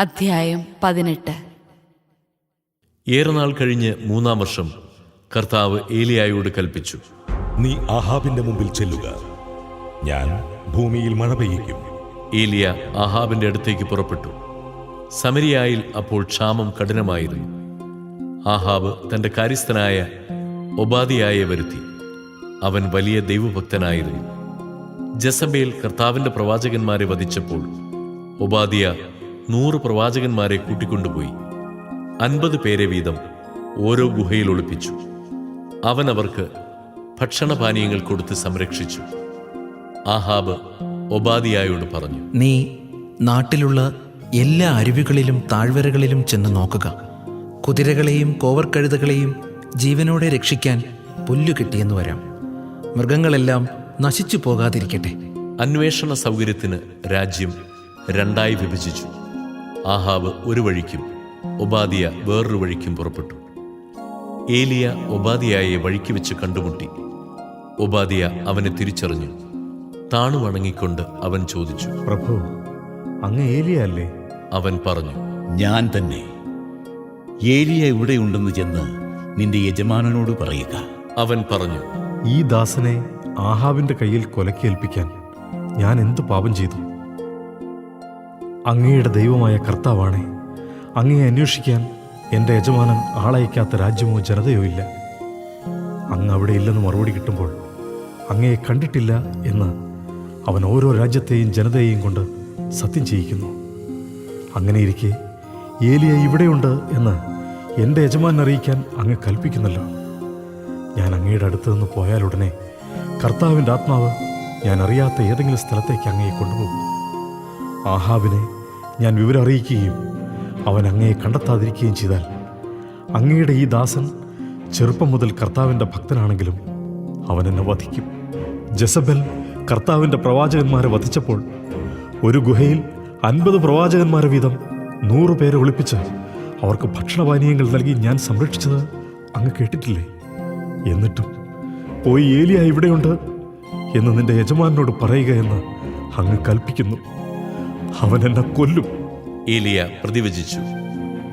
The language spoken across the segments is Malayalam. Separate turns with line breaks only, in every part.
അധ്യായം പതിനെട്ട്.
ഏറെ നാൾ കഴിഞ്ഞ് മൂന്നാം വർഷം കർത്താവ് ഏലിയായോട് കൽപ്പിച്ചു.
നീ ആഹാബിന്റെ മുമ്പിൽ ചെല്ലുക. ഞാൻ ഭൂമിയിൽ മഴ പെയ്യിക്കും.
ഏലിയ ആഹാബിന്റെ അടുത്തേക്ക് പുറപ്പെട്ടു. സമരിയായിൽ അപ്പോൾ ക്ഷാമം കഠിനമായിരുന്നു. ആഹാബ് തന്റെ കാര്യസ്ഥനായ ഒബാദിയായെ വരുത്തി. അവൻ വലിയ ദൈവഭക്തനായിരുന്നു. ജസബേൽ കർത്താവിന്റെ പ്രവാചകന്മാരെ വധിച്ചപ്പോൾ ഒബാദിയ നൂറ് പ്രവാചകന്മാരെ കൂട്ടിക്കൊണ്ടുപോയി. അൻപത് പേരെ വീതം ഓരോ ഗുഹയിൽ ഒളിപ്പിച്ചു. അവൻ അവർക്ക് ഭക്ഷണപാനീയങ്ങൾ കൊടുത്ത് സംരക്ഷിച്ചു. ആഹാബ് ഒബാദിയായോട് പറഞ്ഞു
നീ നാട്ടിലുള്ള എല്ലാ അരുവികളിലും താഴ്വരകളിലും ചെന്ന് നോക്കുക. കുതിരകളെയും കോവർക്കഴുതകളെയും ജീവനോടെ രക്ഷിക്കാൻ പുല്ലു കിട്ടിയെന്ന് വരാം. മൃഗങ്ങളെല്ലാം നശിച്ചു പോകാതിരിക്കട്ടെ.
അന്വേഷണ സൗകര്യത്തിന് രാജ്യം രണ്ടായി വിഭജിച്ചു. ആഹാബ് ഒരു വഴിക്കും ഒബാദിയ വേറൊരു വഴിക്കും പുറപ്പെട്ടു. ഏലിയ ഒബാദിയായെ വഴിക്ക് വെച്ച് കണ്ടുമുട്ടി. ഒബാദിയ അവനെ തിരിച്ചറിഞ്ഞു. താണു വണങ്ങിക്കൊണ്ട് അവൻ ചോദിച്ചു
പ്രഭു അങ്ങ് ഏലിയ അല്ലേ?
അവൻ പറഞ്ഞു
ഞാൻ തന്നെ. ഏലിയ ഇവിടെയുണ്ടെന്ന് ചെന്ന് നിന്റെ യജമാനനോട് പറയുക.
അവൻ പറഞ്ഞു
ഈ ദാസനെ ആഹാബിന്റെ കയ്യിൽ കൊലക്കേൽപ്പിക്കാൻ ഞാൻ എന്തു പാപം ചെയ്തു? അങ്ങയുടെ ദൈവമായ കർത്താവാണ്. അങ്ങയെ അന്വേഷിക്കാൻ എന്റെ യജമാനൻ ആളയക്കാത്ത രാജ്യമോ ജനതയോ ഇല്ല. അങ്ങ് അവിടെ ഇല്ലെന്ന് മറുപടി കിട്ടുമ്പോൾ അങ്ങയെ കണ്ടിട്ടില്ല എന്ന് അവൻ ഓരോ രാജ്യത്തെയും ജനതയെയും കൊണ്ട് സത്യം ചെയ്യിക്കുന്നു. അങ്ങനെയിരിക്കെ ഏലിയ ഇവിടെയുണ്ട് എന്ന് എന്റെ യജമാനെ അറിയിക്കാൻ അങ്ങ് കൽപ്പിക്കുന്നല്ലോ. ഞാൻ അങ്ങയുടെ അടുത്ത് നിന്ന് പോയാലുടനെ കർത്താവിന്റെ ആത്മാവ് ഞാൻ അറിയാത്ത ഏതെങ്കിലും സ്ഥലത്തേക്ക് അങ്ങയെ കൊണ്ടുപോകും. ആഹാബിനെ ഞാൻ വിവരം അറിയിക്കുകയും അവൻ അങ്ങയെ കണ്ടെത്താതിരിക്കുകയും ചെയ്താൽ അങ്ങയുടെ ഈ ദാസൻ ചെറുപ്പം മുതൽ കർത്താവിന്റെ ഭക്തനാണെങ്കിലും അവൻ എന്നെ വധിക്കും. ജസബൽ കർത്താവിന്റെ പ്രവാചകന്മാരെ വധിച്ചപ്പോൾ ഒരു ഗുഹയിൽ അൻപത് പ്രവാചകന്മാരെ വീതം നൂറു പേരെ ഒളിപ്പിച്ച് അവർക്ക് ഭക്ഷണപാനീയങ്ങൾ നൽകി ഞാൻ സംരക്ഷിച്ചത് അങ്ങ് കേട്ടിട്ടില്ലേ? എന്നിട്ടും പോയി ഏലിയ ഇവിടെയുണ്ട് എന്ന് നിന്റെ യജമാനോട് പറയുക എന്ന് അങ്ങ് കൽപ്പിക്കുന്നു. അവൻ എന്നെ കൊല്ലും.
ഏലിയ പ്രതിവചിച്ചു.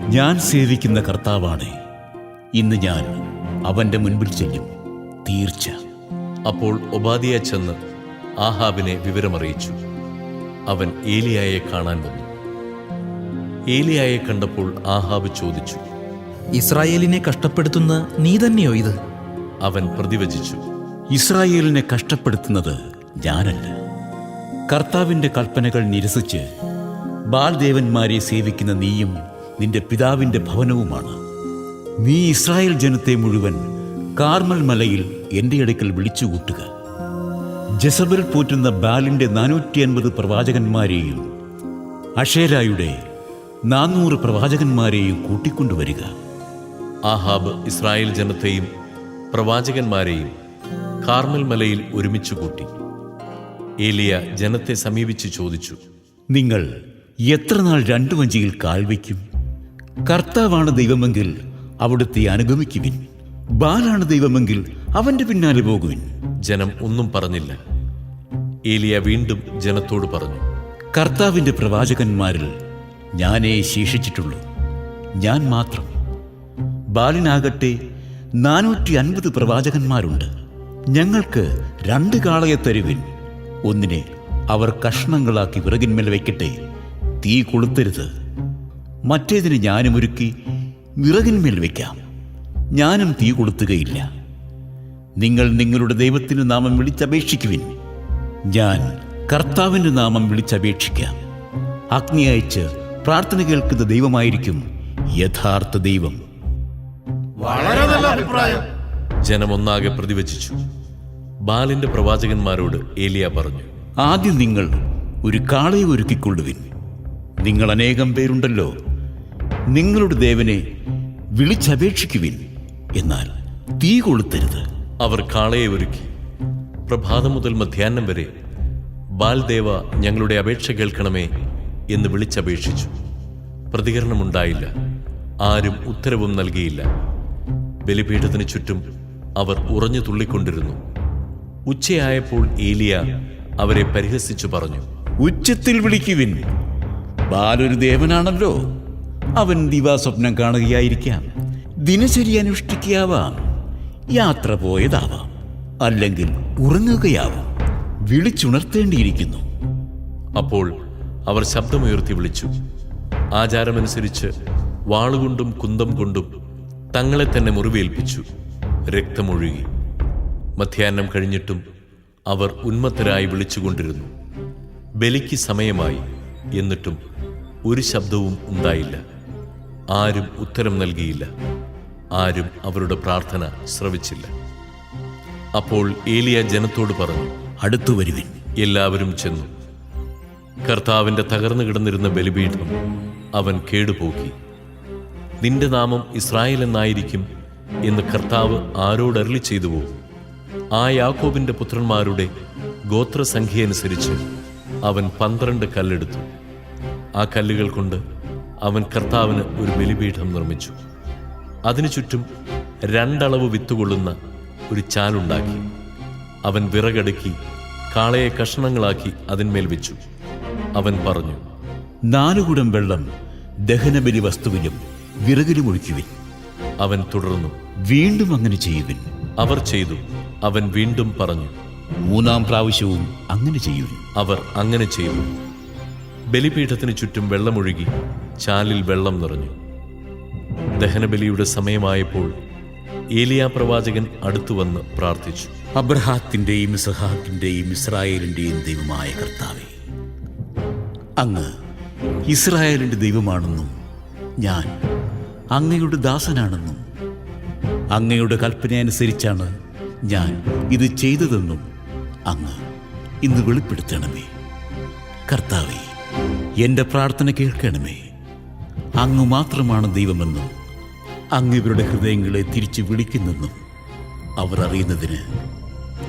ഞാൻ സേവിക്കുന്ന കർത്താവാണ് ഇന്ന് ഞാൻ അവന്റെ മുൻപിൽ ചെല്ലും. തീർച്ച.
അപ്പോൾ ഒബാദിയ ചെന്ന് ആഹാബിനെ വിവരമറിയിച്ചു. അവൻ ഏലിയായെ കാണാൻ വന്നു. ഏലിയായെ കണ്ടപ്പോൾ ആഹാബ് ചോദിച്ചു
ഇസ്രായേലിനെ കഷ്ടപ്പെടുത്തുന്ന നീ തന്നെയോ ഇത്?
അവൻ പ്രതിവചിച്ചു
ഇസ്രായേലിനെ കഷ്ടപ്പെടുത്തുന്നത് ഞാനല്ല. കർത്താവിന്റെ കൽപ്പനകൾ നിരസിച്ച് ബാൽദേവന്മാരെ സേവിക്കുന്ന നീയും നിന്റെ പിതാവിന്റെ ഭവനവുമാണ്. നീ ഇസ്രായേൽ ജനത്തെ മുഴുവൻ കാർമൽ മലയിൽ എന്റെ അടുക്കൽ വിളിച്ചുകൂട്ടുക. ജസബൽ പോറ്റുന്ന ബാലിന്റെ നാനൂറ്റി അൻപത് പ്രവാചകന്മാരെയും അഷേരായുടെ നാനൂറ് പ്രവാചകന്മാരെയും കൂട്ടിക്കൊണ്ടുവരിക.
ആഹാബ് ഇസ്രായേൽ ജനത്തെയും പ്രവാചകന്മാരെയും കാർമൽ മലയിൽ ഒരുമിച്ച് കൂട്ടി ഏലിയ ജനത്തെ സമീപിച്ച് ചോദിച്ചു
നിങ്ങൾ എത്ര നാൾ രണ്ടു വഞ്ചിയിൽ കാൽവയ്ക്കും കർത്താവാണ് ദൈവമെങ്കിൽ അവിടുത്തെ അനുഗമിക്കുവിൻ. ബാലാണ് ദൈവമെങ്കിൽ അവന്റെ പിന്നാലെ പോകുവിൻ.
ജനം ഒന്നും പറഞ്ഞില്ല. ഏലിയ വീണ്ടും ജനത്തോട് പറഞ്ഞു
കർത്താവിന്റെ പ്രവാചകന്മാരിൽ ഞാനേ ശേഷിച്ചിട്ടുള്ളൂ. ഞാൻ മാത്രം. ബാലിനാകട്ടെ നാനൂറ്റി അൻപത് പ്രവാചകന്മാരുണ്ട്. ഞങ്ങൾക്ക് രണ്ട് കാളയെ തരുവിൻ. ഒന്നിനെ അവർ കഷ്ണങ്ങളാക്കി വിറകിന്മേൽ വയ്ക്കട്ടെ. തീ കൊളുത്തരുത്. മറ്റേതിന് ഞാനും ഒരുക്കി വിറകിന്മേൽ വയ്ക്കാം. ഞാനും തീ കൊളുത്തുകയില്ല. നിങ്ങൾ നിങ്ങളുടെ ദൈവത്തിന് നാമം വിളിച്ചപേക്ഷിക്കുവിൻ. ഞാൻ കർത്താവിന്റെ നാമം വിളിച്ചപേക്ഷിക്കാം. അഗ്നി അയച്ച് പ്രാർത്ഥന കേൾക്കുന്ന ദൈവമായിരിക്കും യഥാർത്ഥ ദൈവം.
വളരെ നല്ല അഭിപ്രായം. ജനമൊന്നാകെ പ്രതിവചിച്ചു. ബാലിന്റെ പ്രവാചകന്മാരോട് ഏലിയ പറഞ്ഞു
ആദ്യം നിങ്ങൾ ഒരു കാളയെ ഒരുക്കിക്കൊള്ളുവിൻ. നിങ്ങൾ അനേകം പേരുണ്ടല്ലോ. നിങ്ങളുടെ ദേവനെ വിളിച്ചപേക്ഷിക്കുവിൻ. എന്നാൽ തീ കൊളുത്തരുത്.
അവർ കാളയെ ഒരുക്കി. പ്രഭാതം മുതൽ മധ്യാഹ്നം വരെ ബാൽദേവ ഞങ്ങളുടെ അപേക്ഷ കേൾക്കണമേ എന്ന് വിളിച്ചപേക്ഷിച്ചു. പ്രതികരണമുണ്ടായില്ല ആരും ഉത്തരവും നൽകിയില്ല. ബലിപീഠത്തിന് ചുറ്റും അവർ ഉറഞ്ഞു തുള്ളിക്കൊണ്ടിരുന്നു. ഉച്ചയായപ്പോൾ ഏലിയ അവരെ പരിഹസിച്ചു പറഞ്ഞു
ഉച്ചത്തിൽ വിളിക്കുവിൻ. ബാലൊരു ദേവനാണല്ലോ. അവൻ ദിവാസ്വപ്നം കാണുകയായിരിക്കാം. ദിനചര്യ അനുഷ്ഠിക്കാവാം യാത്ര പോയതാവാം. അല്ലെങ്കിൽ ഉറങ്ങുകയാവാം. വിളിച്ചുണർത്തേണ്ടിയിരിക്കുന്നു.
അപ്പോൾ അവർ ശബ്ദമുയർത്തി വിളിച്ചു ആചാരമനുസരിച്ച് വാളുകൊണ്ടും കുന്തം കൊണ്ടും തങ്ങളെ തന്നെ മുറിവേൽപ്പിച്ചു. രക്തമൊഴുകി. മധ്യാഹ്നം കഴിഞ്ഞിട്ടും അവർ ഉന്മത്തരായി വിളിച്ചുകൊണ്ടിരുന്നു. ബലിക്ക് സമയമായി എന്നിട്ടും ഒരു ശബ്ദവും ഉണ്ടായില്ല. ആരും ഉത്തരം നൽകിയില്ല. ആരും അവരുടെ പ്രാർത്ഥന ശ്രവിച്ചില്ല. അപ്പോൾ ഏലിയ ജനത്തോട് പറഞ്ഞു
അടുത്തു വരുവിൻ.
എല്ലാവരും ചെന്നു. കർത്താവിന്റെ തകർന്നു കിടന്നിരുന്ന ബലിപീഠം അവൻ കേടുപോക്കി. നിന്റെ നാമം ഇസ്രായേൽ എന്നായിരിക്കും എന്ന് കർത്താവ് ആരോടരളി ചെയ്തുവോ? ആ യാക്കോബിന്റെ പുത്രന്മാരുടെ ഗോത്രസംഖ്യയനുസരിച്ച് അവൻ പന്ത്രണ്ട് കല്ലെടുത്തു. ആ കല്ലുകൾ കൊണ്ട് അവൻ കർത്താവിന് ഒരു ബലിപീഠം നിർമ്മിച്ചു. അതിനു ചുറ്റും രണ്ടളവ് വിത്തുകൊള്ളുന്ന ഒരു ചാലുണ്ടാക്കി. അവൻ വിറകടുക്കി കാളയെ കഷ്ണങ്ങളാക്കി അതിന്മേൽ വെച്ചു. അവൻ പറഞ്ഞു
നാലുകുടം വെള്ളം ദഹനബലി വസ്തുവിലും വിറകിലും ഒഴിക്കുവിൻ.
അവൻ തുടർന്നു
വീണ്ടും അങ്ങനെ ചെയ്യുവിൻ.
അവർ ചെയ്തു. അവൻ വീണ്ടും പറഞ്ഞു
മൂന്നാം പ്രാവശ്യവും അങ്ങനെ ചെയ്യൂ
അവർ അങ്ങനെ ചെയ്തു. ബലിപീഠത്തിന് ചുറ്റും വെള്ളമൊഴുകി ചാലിൽ വെള്ളം നിറഞ്ഞു. ദഹനബലിയുടെ സമയമായപ്പോൾ ഏലിയ പ്രവാചകൻ അടുത്തു വന്ന് പ്രാർത്ഥിച്ചു.
അബ്രഹാത്തിന്റെയും ഇസഹാക്കിന്റെയും ഇസ്രായേലിന്റെയും ദൈവമായ കർത്താവെ അങ്ങ് ഇസ്രായേലിന്റെ ദൈവമാണെന്നും ഞാൻ അങ്ങയുടെ ദാസനാണെന്നും അങ്ങയുടെ കൽപ്പനയനുസരിച്ചാണ് ഞാൻ ഇത് ചെയ്തതെന്നും അങ്ങ് ഇന്ന് വെളിപ്പെടുത്തണമേ. കർത്താവേ എന്റെ പ്രാർത്ഥന കേൾക്കണമേ. അങ്ങ് മാത്രമാണ് ദൈവമെന്നും അങ്ങ് ഇവരുടെ ഹൃദയങ്ങളെ തിരിച്ചു വിളിക്കുന്നെന്നും അവർ അറിയുന്നതിന്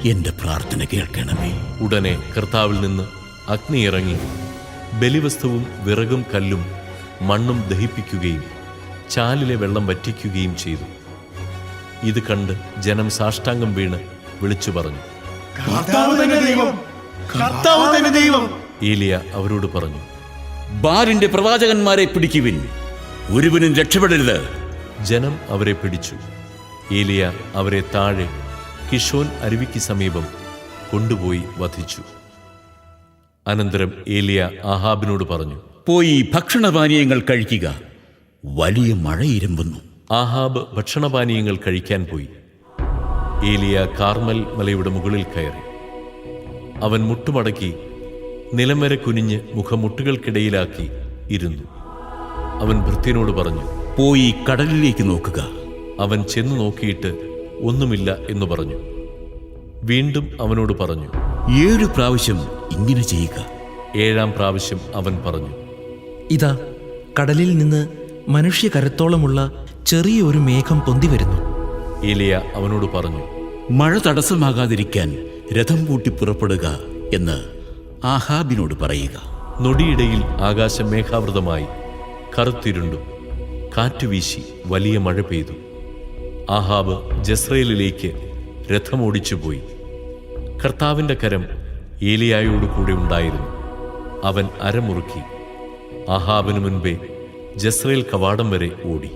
എന്റെ പ്രാർത്ഥന കേൾക്കണമേ.
ഉടനെ കർത്താവിൽ നിന്ന് അഗ്നി ഇറങ്ങി ബലിവസ്തുവും വിറകും കല്ലും മണ്ണും ദഹിപ്പിക്കുകയും ചാലിലെ വെള്ളം വറ്റിക്കുകയും ചെയ്തു. ഇത് കണ്ട് ജനം സാഷ്ടാംഗം വീണ് വിളിച്ചു പറഞ്ഞു. ഏലിയ അവരോട് പറഞ്ഞു
ബാലിന്റെ പ്രവാചകന്മാരെ പിടിക്കുവിൻ. ഒരുവനും രക്ഷപ്പെടരുത്.
ജനം അവരെ പിടിച്ചു. ഏലിയ അവരെ താഴെ കിഷോൻ അരുവിക്ക് സമീപം കൊണ്ടുപോയി വധിച്ചു. അനന്തരം ഏലിയ ആഹാബിനോട് പറഞ്ഞു
പോയി ഭക്ഷണപാനീയങ്ങൾ കഴിക്കുക. വലിയ മഴ ഇരമ്പുന്നു.
ആഹാബ് ഭക്ഷണപാനീയങ്ങൾ കഴിക്കാൻ പോയി. ഏലിയ കാർമൽ മലയുടെ മുകളിൽ കയറി. അവൻ മുട്ടുമടക്കി നിലം വരെ കുനിഞ്ഞ് മുഖമുട്ടുകൾക്കിടയിലാക്കി ഇരുന്നു. അവൻ ഭൃത്യനോട് പറഞ്ഞു
പോയി കടലിലേക്ക് നോക്കുക.
അവൻ ചെന്നു നോക്കിയിട്ട് ഒന്നുമില്ല എന്ന് പറഞ്ഞു. വീണ്ടും അവനോട് പറഞ്ഞു
ഏഴു പ്രാവശ്യം ഇങ്ങനെ ചെയ്യുക.
ഏഴാം പ്രാവശ്യം അവൻ പറഞ്ഞു
ഇതാ കടലിൽ നിന്ന് മനുഷ്യകരത്തോളമുള്ള ചെറിയൊരു മേഘം പൊന്തി വരുന്നു.
ഏലിയ അവനോട് പറഞ്ഞു
മഴ തടസ്സമാകാതിരിക്കാൻ രഥം പൂട്ടി പുറപ്പെടുക എന്ന് ആഹാബിനോട് പറയുക.
നൊടിയിടയിൽ ആകാശം മേഘാവൃതമായി കറുത്തിരുണ്ടു കാറ്റുവീശി വലിയ മഴ പെയ്തു. ആഹാബ് ജസ്രയേലിലേക്ക് രഥമോടിച്ചുപോയി. കർത്താവിന്റെ കരം ഏലിയായോട് കൂടെ ഉണ്ടായിരുന്നു. അവൻ അരമുറുക്കി. ആഹാബിനു മുൻപേ ജസ്രയേൽ കവാടം വരെ ഓടി.